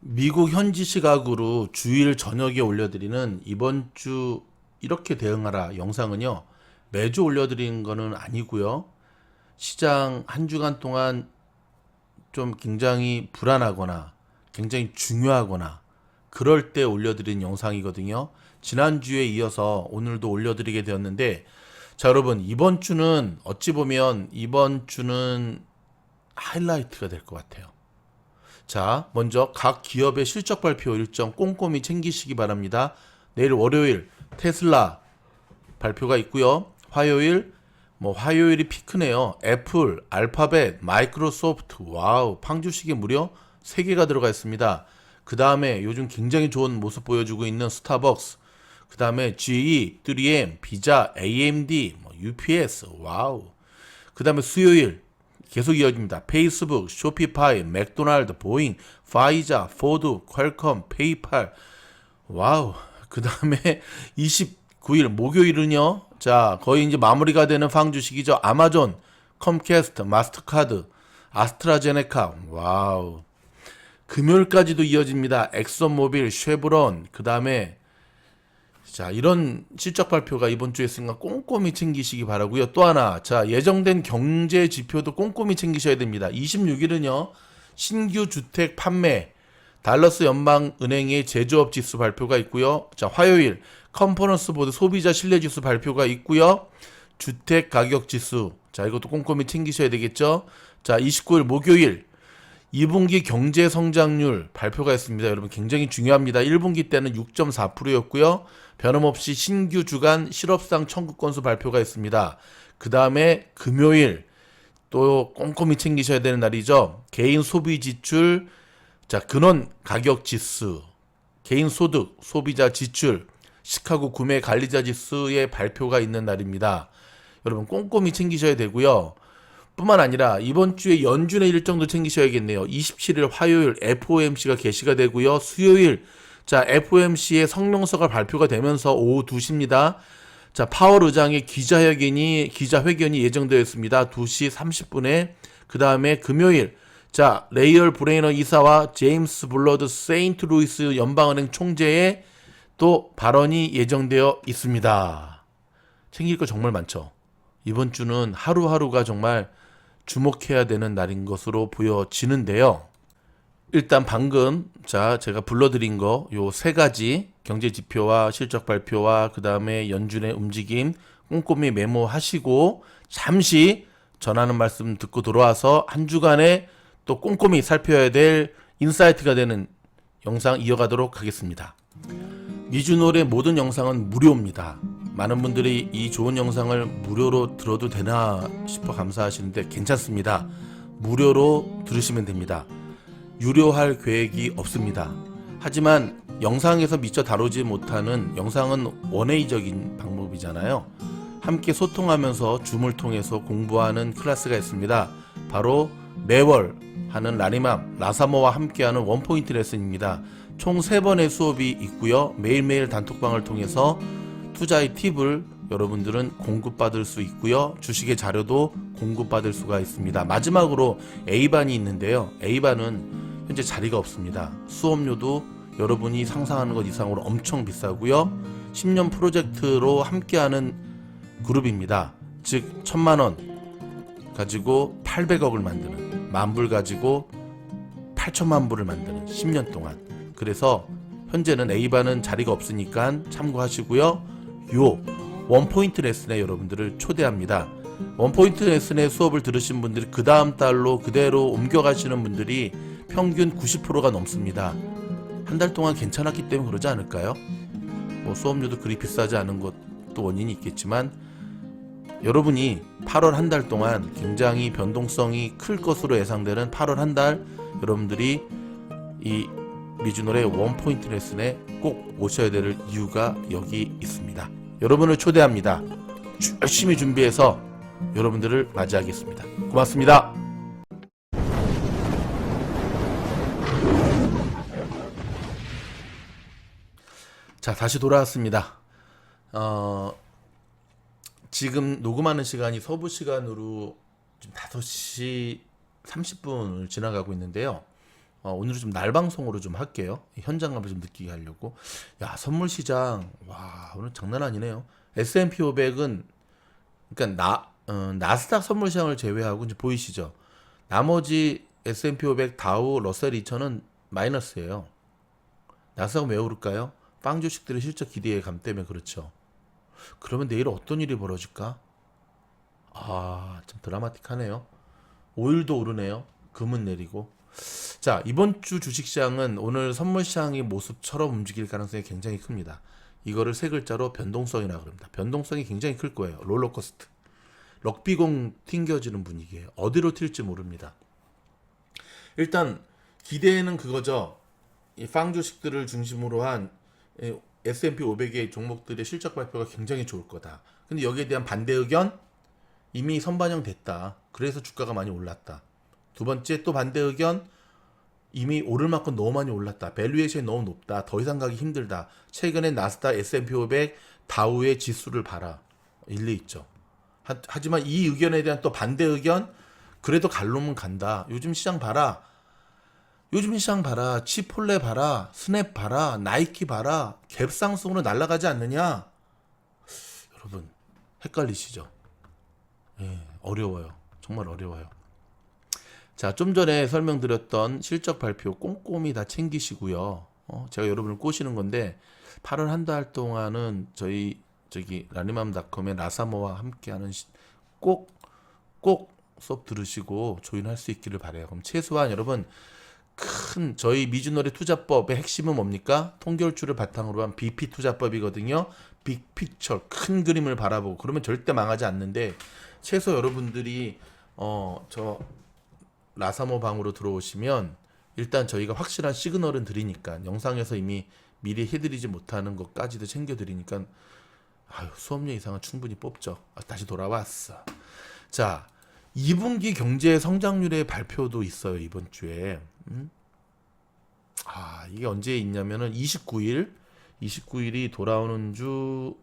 미국 현지 시각으로 주일 저녁에 올려드리는 이번 주 이렇게 대응하라 영상은요 매주 올려드리는 거는 아니고요. 시장 한 주간 동안 좀 굉장히 불안하거나 굉장히 중요하거나 그럴 때 올려드린 영상이거든요. 지난주에 이어서 오늘도 올려드리게 되었는데 자 여러분 이번 주는 어찌 보면 이번 주는 하이라이트가 될 것 같아요 자, 먼저 각 기업의 실적 발표 일정 꼼꼼히 챙기시기 바랍니다. 내일 월요일 테슬라 발표가 있고요. 화요일 뭐 화요일이 피크네요. 애플, 알파벳, 마이크로소프트, 와우, 팡주식에 무려 3개가 들어가 있습니다. 그 다음에 요즘 굉장히 좋은 모습 보여주고 있는 스타벅스, 그 다음에 GE, 3M, 비자, AMD, 뭐 UPS, 와우. 그 다음에 수요일 계속 이어집니다. 페이스북, 쇼피파이, 맥도날드, 보잉, 파이자, 포드, 퀄컴, 페이팔. 와우. 그 다음에 29일 목요일은요. 자, 거의 이제 마무리가 되는 팡 주식이죠. 아마존, 컴캐스트, 마스터카드, 아스트라제네카. 와우. 금요일까지도 이어집니다. 엑선모빌, 쉐브론, 그 다음에 자, 이런 실적 발표가 이번 주에 있으니까 꼼꼼히 챙기시기 바라고요. 또 하나, 자, 예정된 경제 지표도 꼼꼼히 챙기셔야 됩니다. 26일은요, 신규 주택 판매, 달러스 연방은행의 제조업 지수 발표가 있고요. 자, 화요일 컨퍼런스 보드 소비자 신뢰 지수 발표가 있고요. 주택 가격 지수. 자, 이것도 꼼꼼히 챙기셔야 되겠죠. 자, 29일 목요일 2분기 경제 성장률 발표가 있습니다. 여러분 굉장히 중요합니다. 1분기 때는 6.4%였고요. 변함없이 신규 주간 실업상 청구 건수 발표가 있습니다. 그 다음에 금요일 또 꼼꼼히 챙기셔야 되는 날이죠. 개인 소비 지출, 자 근원 가격 지수, 개인 소득, 소비자 지출, 시카고 구매 관리자 지수의 발표가 있는 날입니다. 여러분 꼼꼼히 챙기셔야 되고요. 뿐만 아니라 이번 주에 연준의 일정도 챙기셔야겠네요. 27일 화요일 FOMC가 개시가 되고요. 수요일 자 FOMC의 성명서가 발표가 되면서 오후 2시입니다. 자 파월 의장의 기자회견이 기자회견이 예정되어 있습니다. 2시 30분에 그 다음에 금요일 자 레이얼 브레이너 이사와 제임스 블러드 세인트 루이스 연방은행 총재의 또 발언이 예정되어 있습니다. 챙길 거 정말 많죠. 이번 주는 하루하루가 정말 주목해야 되는 날인 것으로 보여지는데요. 일단 방금 자 제가 불러드린 거 요 세 가지 경제 지표와 실적 발표와 그 다음에 연준의 움직임 꼼꼼히 메모하시고 잠시 전하는 말씀 듣고 돌아와서 한 주간에 또 꼼꼼히 살펴야 될 인사이트가 되는 영상 이어가도록 하겠습니다. 미주놀의 모든 영상은 무료입니다. 많은 분들이 이 좋은 영상을 무료로 들어도 되나 싶어 감사하시는데 괜찮습니다. 무료로 들으시면 됩니다. 유료할 계획이 없습니다. 하지만 영상에서 미처 다루지 못하는 영상은 원웨이적인 방법이잖아요. 함께 소통하면서 줌을 통해서 공부하는 클래스가 있습니다. 바로 매월 하는 라니맘 라사모와 함께하는 원포인트 레슨입니다. 총 3번의 수업이 있고요. 매일매일 단톡방을 통해서 투자의 팁을 여러분들은 공급받을 수 있고요. 주식의 자료도 공급받을 수가 있습니다. 마지막으로 A반이 있는데요. A반은 현재 자리가 없습니다. 수업료도 여러분이 상상하는 것 이상으로 엄청 비싸고요. 10년 프로젝트로 함께하는 그룹입니다. 즉, 천만 원 가지고 800억을 만드는, 만불 가지고 8천만 불을 만드는 10년 동안. 그래서 현재는 A반은 자리가 없으니까 참고하시고요. 요 원포인트 레슨에 여러분들을 초대합니다. 원포인트 레슨의 수업을 들으신 분들이 그 다음 달로 그대로 옮겨가시는 분들이 평균 90%가 넘습니다. 한 달 동안 괜찮았기 때문에 그러지 않을까요? 뭐 수업료도 그리 비싸지 않은 것도 원인이 있겠지만 여러분이 8월 한 달 동안 굉장히 변동성이 클 것으로 예상되는 8월 한 달 여러분들이 이 미주노의 원포인트 레슨에 꼭 오셔야 될 이유가 여기 있습니다. 여러분을 초대합니다. 주- 열심히 준비해서 여러분들을 맞이하겠습니다. 고맙습니다. 자, 다시 돌아왔습니다. 어, 지금 녹음하는 시간이 서부 시간으로 지금 5시 30분을 지나가고 있는데요. 어, 오늘은 좀 날 방송으로 좀 할게요. 현장감을 좀 느끼게 하려고. 야, 선물 시장. 와, 오늘 장난 아니네요. S&P 500은 그러니까 나 어, 나스닥 선물 시장을 제외하고 이제 보이시죠? 나머지 S&P 500, 다우, 러셀 2000은 마이너스예요. 나스닥은 왜 오를까요? 빵 주식들의 실적 기대감 때문에 그렇죠. 그러면 내일 어떤 일이 벌어질까? 아, 좀 드라마틱하네요. 오일도 오르네요. 금은 내리고. 자, 이번 주 주식시장은 오늘 선물시장의 모습처럼 움직일 가능성이 굉장히 큽니다. 이거를 세 글자로 변동성이라고 합니다. 변동성이 굉장히 클 거예요. 롤러코스트. 럭비공 튕겨지는 분위기예요. 어디로 튈지 모릅니다. 일단 기대는 그거죠. 이빵 주식들을 중심으로 한 예, S&P 500의 종목들의 실적 발표가 굉장히 좋을 거다. 근데 여기에 대한 반대 의견 이미 선반영됐다. 그래서 주가가 많이 올랐다. 두 번째 또 반대 의견 이미 오를 만큼 너무 많이 올랐다. 밸류에이션이 너무 높다. 더 이상 가기 힘들다. 최근에 나스닥, S&P 500, 다우의 지수를 봐라. 일리 있죠. 하, 하지만 이 의견에 대한 또 반대 의견 그래도 갈로면 간다. 요즘 시장 봐라. 요즘 시장 봐라. 치폴레 봐라. 스냅 봐라. 나이키 봐라. 갭상승으로 날아가지 않느냐? 여러분 헷갈리시죠? 예, 어려워요. 정말 어려워요. 자, 좀 전에 설명드렸던 실적 발표 꼼꼼히 다 챙기시고요. 어, 제가 여러분을 꼬시는 건데 8월 한 달 동안은 저희 저기 라니맘닷컴의 라사모와 함께하는 꼭 꼭 수업 들으시고 조인할 수 있기를 바래요. 그럼 최소한 여러분 큰 저희 미주노래 투자법의 핵심은 뭡니까? 통결주를 바탕으로 한 BP 투자법이거든요. 빅피처 큰 그림을 바라보고 그러면 절대 망하지 않는데 최소 여러분들이 어저 라사모 방으로 들어오시면 일단 저희가 확실한 시그널은 드리니까 영상에서 이미 미리 해드리지 못하는 것까지도 챙겨드리니까 아유 수업료 이상은 충분히 뽑죠. 아, 다시 돌아왔어. 자 2분기 경제 성장률의 발표도 있어요 이번 주에. 음? 아 이게 언제 있냐면은 29일 29일이 돌아오는 주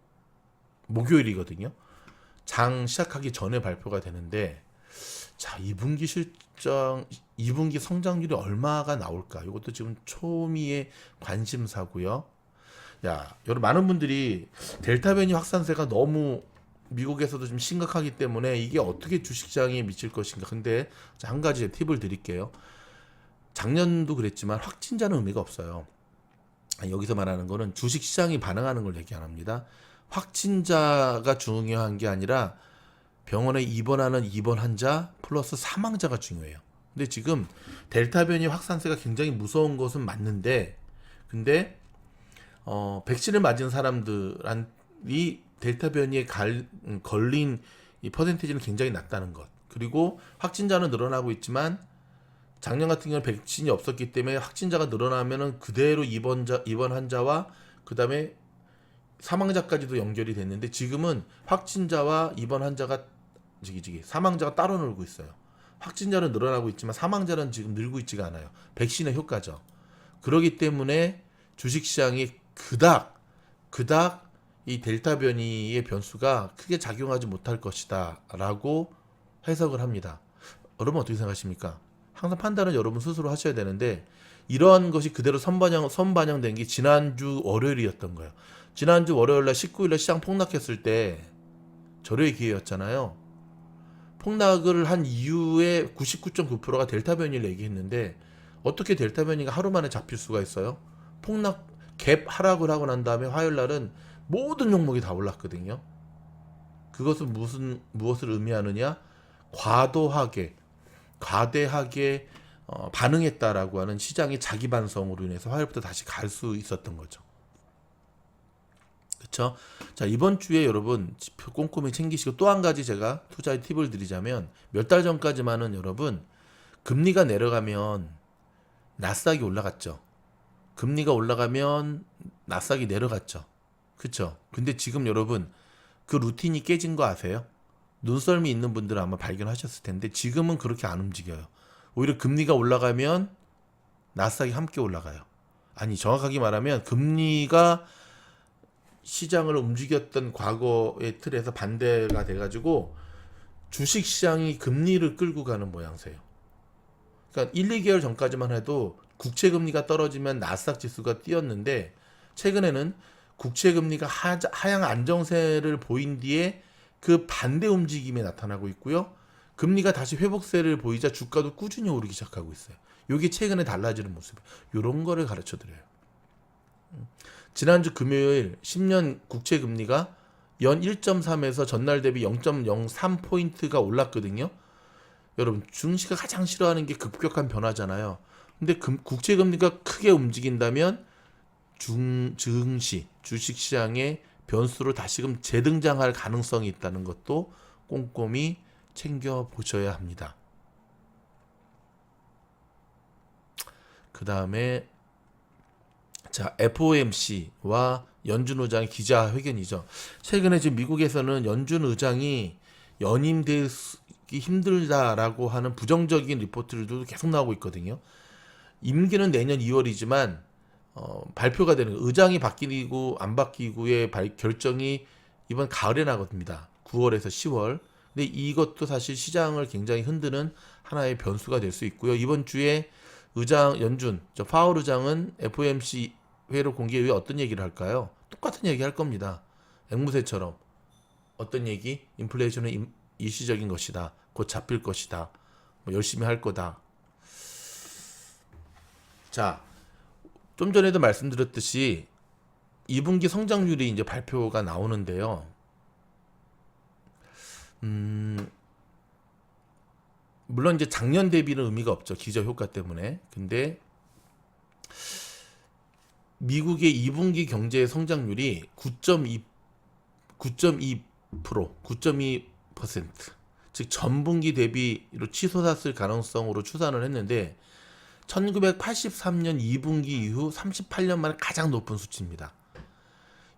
목요일이거든요. 장 시작하기 전에 발표가 되는데 자 2분기 실 적 2분기 성장률이 얼마가 나올까? 이것도 지금 초미의 관심사고요. 야, 여러분 많은 분들이 델타 변이 확산세가 너무 미국에서도 좀 심각하기 때문에 이게 어떻게 주식시장에 미칠 것인가. 근데 한 가지 팁을 드릴게요. 작년도 그랬지만 확진자는 의미가 없어요. 여기서 말하는 거는 주식시장이 반응하는 걸 얘기 안 합니다. 확진자가 중요한 게 아니라 병원에 입원하는 입원 환자 플러스 사망자가 중요해요. 근데 지금 델타 변이 확산세가 굉장히 무서운 것은 맞는데, 근데 어, 백신을 맞은 사람들이 델타 변이에 갈, 음, 걸린 이 퍼센테이지는 굉장히 낮다는 것. 그리고 확진자는 늘어나고 있지만 작년 같은 경우는 백신이 없었기 때문에 확진자가 늘어나면은 그대로 입원자 입원 환자와 그다음에 사망자까지도 연결이 됐는데 지금은 확진자와 입원 환자가 저기 사망자가 따로 놀고 있어요. 확진자는 늘어나고 있지만 사망자는 지금 늘고 있지가 않아요. 백신의 효과죠. 그러기 때문에 주식시장이 그닥 그닥 이 델타 변이의 변수가 크게 작용하지 못할 것이다라고 해석을 합니다. 여러분 어떻게 생각하십니까? 항상 판단은 여러분 스스로 하셔야 되는데 이러한 것이 그대로 선반영 선반영된 게 지난주 월요일이었던 거예요. 지난주 월요일 날 19일 날 시장 폭락했을 때 절호의 기회였잖아요. 폭락을 한 이후에 99.9%가 델타 변이를 얘기했는데 어떻게 델타 변이가 하루 만에 잡힐 수가 있어요? 폭락 갭 하락을 하고 난 다음에 화요일 날은 모든 종목이 다 올랐거든요. 그것은 무슨 무엇을 의미하느냐? 과도하게 과대하게 어, 반응했다라고 하는 시장의 자기 반성으로 인해서 화요일부터 다시 갈 수 있었던 거죠. 그렇죠? 자 이번 주에 여러분 꼼꼼히 챙기시고 또 한 가지 제가 투자의 팁을 드리자면 몇 달 전까지만은 여러분 금리가 내려가면 나스닥이 올라갔죠. 금리가 올라가면 나스닥이 내려갔죠. 그렇죠? 근데 지금 여러분 그 루틴이 깨진 거 아세요? 눈썰미 있는 분들은 아마 발견하셨을 텐데 지금은 그렇게 안 움직여요. 오히려 금리가 올라가면 나스닥이 함께 올라가요. 아니 정확하게 말하면 금리가 시장을 움직였던 과거의 틀에서 반대가 돼가지고 주식 시장이 금리를 끌고 가는 모양새예요. 그러니까 1, 2개월 전까지만 해도 국채 금리가 떨어지면 나스닥 지수가 뛰었는데 최근에는 국채 금리가 하, 하향 안정세를 보인 뒤에 그 반대 움직임이 나타나고 있고요. 금리가 다시 회복세를 보이자 주가도 꾸준히 오르기 시작하고 있어요. 이게 최근에 달라지는 모습. 이런 거를 가르쳐 드려요. 음. 지난주 금요일 10년 국채 금리가 연 1.3에서 전날 대비 0.03포인트가 올랐거든요. 여러분, 증시가 가장 싫어하는 게 급격한 변화잖아요. 근데 금, 국채 금리가 크게 움직인다면 중, 증시, 주식 시장의 변수로 다시금 재등장할 가능성이 있다는 것도 꼼꼼히 챙겨 보셔야 합니다. 그 다음에 자 FOMC와 연준 의장의 기자회견이죠. 최근에 지금 미국에서는 연준 의장이 연임되기 힘들다라고 하는 부정적인 리포트들도 계속 나오고 있거든요. 임기는 내년 2월이지만 어, 발표가 되는 의장이 바뀌고 안 바뀌고의 발, 결정이 이번 가을에 나겁니다. 9월에서 10월. 근데 이것도 사실 시장을 굉장히 흔드는 하나의 변수가 될 수 있고요. 이번 주에 의장 연준, 저 파월 의장은 FOMC 회의로 공개 후에 어떤 얘기를 할까요? 똑같은 얘기 할 겁니다. 앵무새처럼 어떤 얘기? 인플레이션은 임- 일시적인 것이다. 곧 잡힐 것이다. 뭐 열심히 할 거다. 자, 좀 전에도 말씀드렸듯이 2분기 성장률이 이제 발표가 나오는데요. 음, 물론 이제 작년 대비는 의미가 없죠. 기저 효과 때문에. 근데 미국의 2분기 경제 성장률이 9.2 9.2% 9.2%. 즉 전분기 대비로 치솟았을 가능성으로 추산을 했는데 1983년 2분기 이후 38년 만에 가장 높은 수치입니다.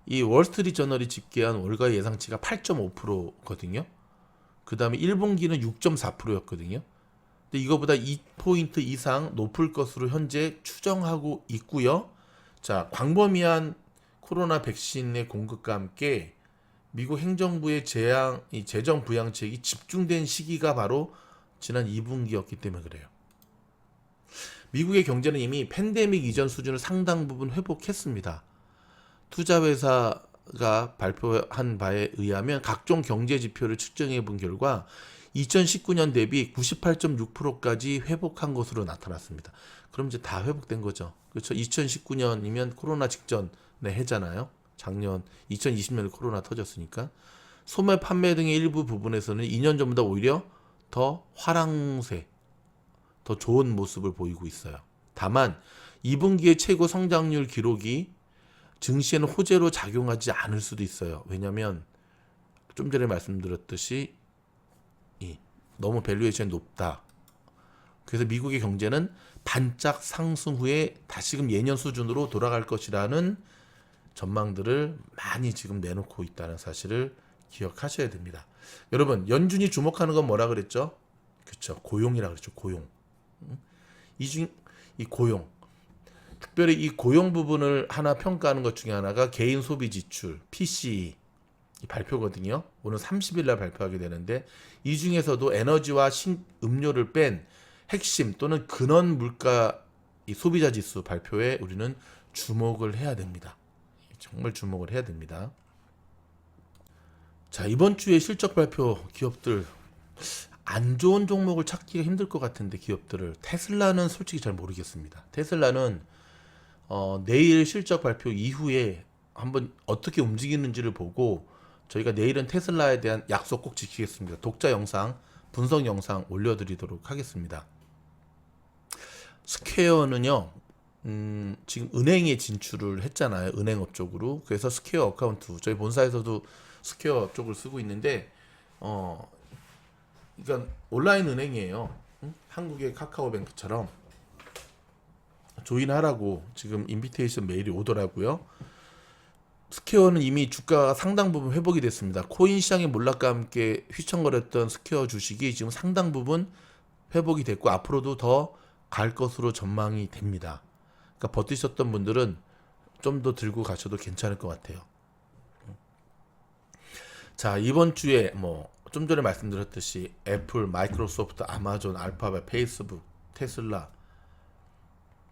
이 월스트리트 저널이 집계한 월가 예상치가 8.5%거든요. 그 다음에 1분기는 6.4%였거든요. 근데 이거보다 2포인트 이상 높을 것으로 현재 추정하고 있고요. 자, 광범위한 코로나 백신의 공급과 함께 미국 행정부의 재앙, 이 재정 부양책이 집중된 시기가 바로 지난 2분기였기 때문에 그래요. 미국의 경제는 이미 팬데믹 이전 수준을 상당 부분 회복했습니다. 투자회사가 발표한 바에 의하면 각종 경제 지표를 측정해 본 결과 2019년 대비 98.6%까지 회복한 것으로 나타났습니다. 그럼 이제 다 회복된 거죠. 그렇죠. 2019년이면 코로나 직전에 해잖아요. 작년 2020년에 코로나 터졌으니까 소매 판매 등의 일부 부분에서는 2년 전보다 오히려 더 화랑세, 더 좋은 모습을 보이고 있어요. 다만 2분기의 최고 성장률 기록이 증시에는 호재로 작용하지 않을 수도 있어요. 왜냐하면 좀 전에 말씀드렸듯이 이 너무 밸류에이션이 높다. 그래서 미국의 경제는 반짝 상승 후에 다시금 예년 수준으로 돌아갈 것이라는 전망들을 많이 지금 내놓고 있다는 사실을 기억하셔야 됩니다. 여러분 연준이 주목하는 건 뭐라 그랬죠? 그렇죠. 고용이라 그랬죠. 고용. 이중 이 고용 특별히 이 고용 부분을 하나 평가하는 것 중에 하나가 개인 소비 지출 PCE 이 발표거든요. 오늘 30일 날 발표하게 되는데 이 중에서도 에너지와 신, 음료를 뺀 핵심 또는 근원 물가 이 소비자 지수 발표에 우리는 주목을 해야 됩니다. 정말 주목을 해야 됩니다. 자, 이번 주에 실적 발표 기업들 안 좋은 종목을 찾기가 힘들 것 같은데 기업들을 테슬라는 솔직히 잘 모르겠습니다. 테슬라는 어, 내일 실적 발표 이후에 한번 어떻게 움직이는지를 보고 저희가 내일은 테슬라에 대한 약속 꼭 지키겠습니다. 독자 영상, 분석 영상 올려드리도록 하겠습니다. 스퀘어는요, 음, 지금 은행에 진출을 했잖아요. 은행업 쪽으로. 그래서 스퀘어 어카운트, 저희 본사에서도 스퀘어 쪽을 쓰고 있는데, 어, 그러니까 온라인 은행이에요. 응? 한국의 카카오뱅크처럼 조인하라고 지금 인비테이션 메일이 오더라고요. 스퀘어는 이미 주가가 상당 부분 회복이 됐습니다. 코인 시장의 몰락과 함께 휘청거렸던 스퀘어 주식이 지금 상당 부분 회복이 됐고 앞으로도 더 갈 것으로 전망이 됩니다. 그러니까 버티셨던 분들은 좀 더 들고 가셔도 괜찮을 것 같아요. 자 이번 주에 뭐 좀 전에 말씀드렸듯이 애플, 마이크로소프트, 아마존, 알파벳, 페이스북, 테슬라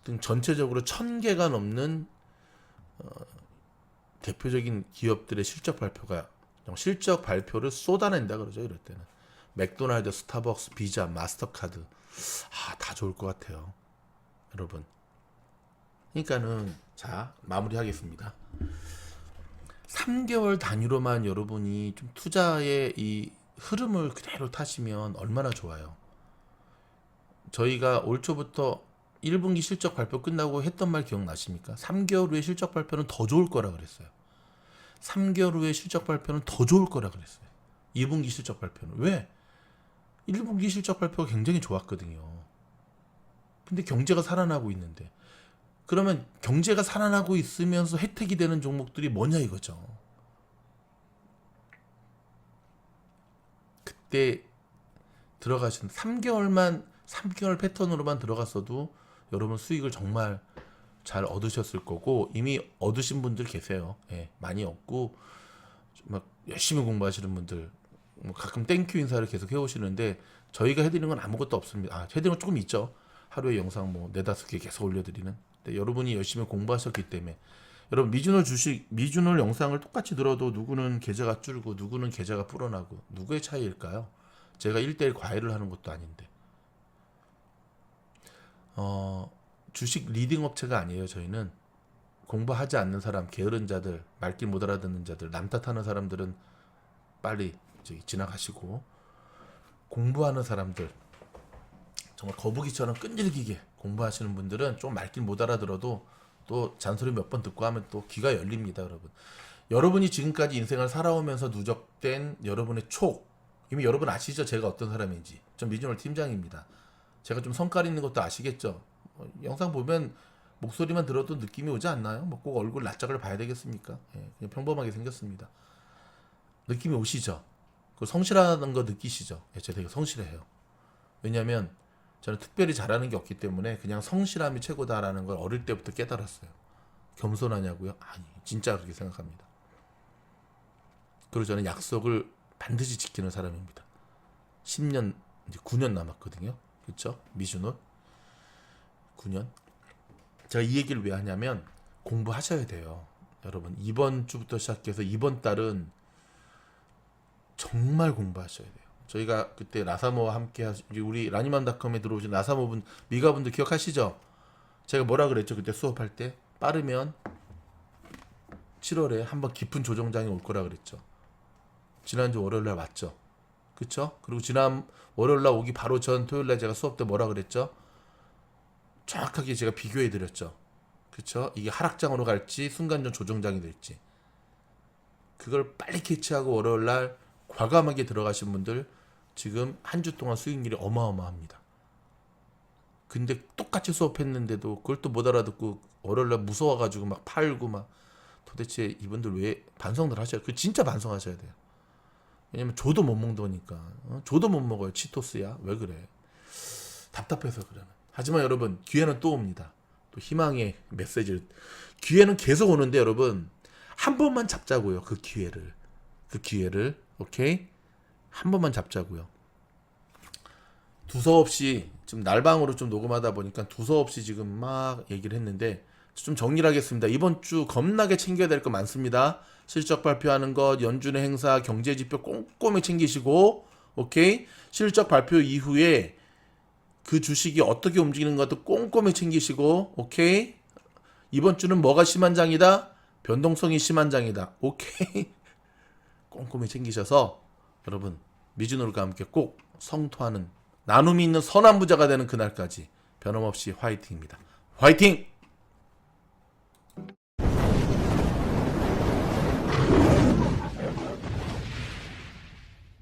등 전체적으로 천 개가 넘는 어, 대표적인 기업들의 실적 발표가 실적 발표를 쏟아낸다 그러죠 이럴 때는. 맥도날드, 스타벅스, 비자, 마스터카드. 아 다 좋을 것 같아요 여러분. 그러니까는 자 마무리하겠습니다. 3개월 단위로만 여러분이 좀 투자의 이 흐름을 그대로 타시면 얼마나 좋아요? 저희가 올 초부터 1분기 실적 발표 끝나고 했던 말 기억나십니까? 3개월 후에 실적 발표는 더 좋을 거라 그랬어요. 3개월 후에 실적 발표는 더 좋을 거라 그랬어요. 2분기 실적 발표는 왜? 1분기 실적 발표가 굉장히 좋았거든요. 근데 경제가 살아나고 있는데 그러면 경제가 살아나고 있으면서 혜택이 되는 종목들이 뭐냐 이거죠. 그때 들어가신 3개월만 3개월 패턴으로만 들어갔어도 여러분 수익을 정말 잘 얻으셨을 거고 이미 얻으신 분들 계세요. 예, 많이 얻고 막 열심히 공부하시는 분들 뭐 가끔 땡큐 인사를 계속 해오시는데 저희가 해드리는 건 아무것도 없습니다. 아, 해드리는 건 조금 있죠. 하루에 영상 뭐 네다섯 개 계속 올려드리는. 근데 여러분이 열심히 공부하셨기 때문에 여러분 미준호 주식 미준호 영상을 똑같이 들어도 누구는 계좌가 줄고 누구는 계좌가 불어나고 누구의 차이일까요? 제가 1대1 과외를 하는 것도 아닌데 어, 주식 리딩 업체가 아니에요. 저희는 공부하지 않는 사람, 게으른 자들, 말귀 못 알아듣는 자들, 남 탓하는 사람들은 빨리 지나가시고 공부하는 사람들 정말 거북이처럼 끈질기게 공부하시는 분들은 좀 말귀 못 알아들어도 또 잔소리 몇 번 듣고 하면 또 귀가 열립니다, 여러분. 여러분이 지금까지 인생을 살아오면서 누적된 여러분의 촉 이미 여러분 아시죠? 제가 어떤 사람인지. 전 미주널 팀장입니다. 제가 좀 성깔 있는 것도 아시겠죠? 어, 영상 보면 목소리만 들어도 느낌이 오지 않나요? 뭐 꼭 얼굴 낯짝을 봐야 되겠습니까? 예, 그냥 평범하게 생겼습니다. 느낌이 오시죠? 그 성실하다는 거 느끼시죠? 예, 제가 되게 성실해요. 왜냐면 저는 특별히 잘하는 게 없기 때문에 그냥 성실함이 최고다라는 걸 어릴 때부터 깨달았어요. 겸손하냐고요? 아니, 진짜 그렇게 생각합니다. 그리고 저는 약속을 반드시 지키는 사람입니다. 10년, 이제 9년 남았거든요. 그렇죠? 미주노 9년. 제가 이 얘기를 왜 하냐면 공부하셔야 돼요. 여러분 이번 주부터 시작해서 이번 달은 정말 공부하셔야 돼요. 저희가 그때 라사모와 함께 우리 라니만닷컴에 들어오신 라사모분 미가분들 기억하시죠? 제가 뭐라 그랬죠 그때 수업할 때 빠르면 7월에 한번 깊은 조정장이 올 거라 그랬죠. 지난주 월요일 날 왔죠. 그쵸? 그리고 지난 월요일 날 오기 바로 전 토요일 날 제가 수업 때 뭐라 그랬죠? 정확하게 제가 비교해 드렸죠. 그쵸? 이게 하락장으로 갈지 순간적 조정장이 될지. 그걸 빨리 캐치하고 월요일 날 과감하게 들어가신 분들 지금 한 주 동안 수익률이 어마어마합니다. 근데 똑같이 수업했는데도 그걸 또 못 알아듣고 월요일 날 무서워가지고 막 팔고 막 도대체 이분들 왜 반성들 하셔야 그 진짜 반성하셔야 돼요. 왜냐면 조도 못 먹더니까. 어? 조도 못 먹어요 치토스야. 왜 그래? 답답해서 그러는 하지만 여러분 기회는 또 옵니다. 또 희망의 메시지를. 기회는 계속 오는데 여러분 한 번만 잡자고요 그 기회를. 그 기회를 오케이? 한 번만 잡자고요. 두서없이 지금 날방으로 좀 녹음하다 보니까 두서없이 지금 막 얘기를 했는데 좀 정리를 하겠습니다. 이번 주 겁나게 챙겨야 될 거 많습니다. 실적 발표하는 것, 연준의 행사, 경제 지표 꼼꼼히 챙기시고, 오케이? 실적 발표 이후에 그 주식이 어떻게 움직이는 것도 꼼꼼히 챙기시고, 오케이? 이번 주는 뭐가 심한 장이다? 변동성이 심한 장이다. 오케이? 꼼꼼히 챙기셔서 여러분 미즈노르가 함께 꼭 성토하는 나눔이 있는 선한 부자가 되는 그날까지 변함없이 화이팅입니다. 화이팅!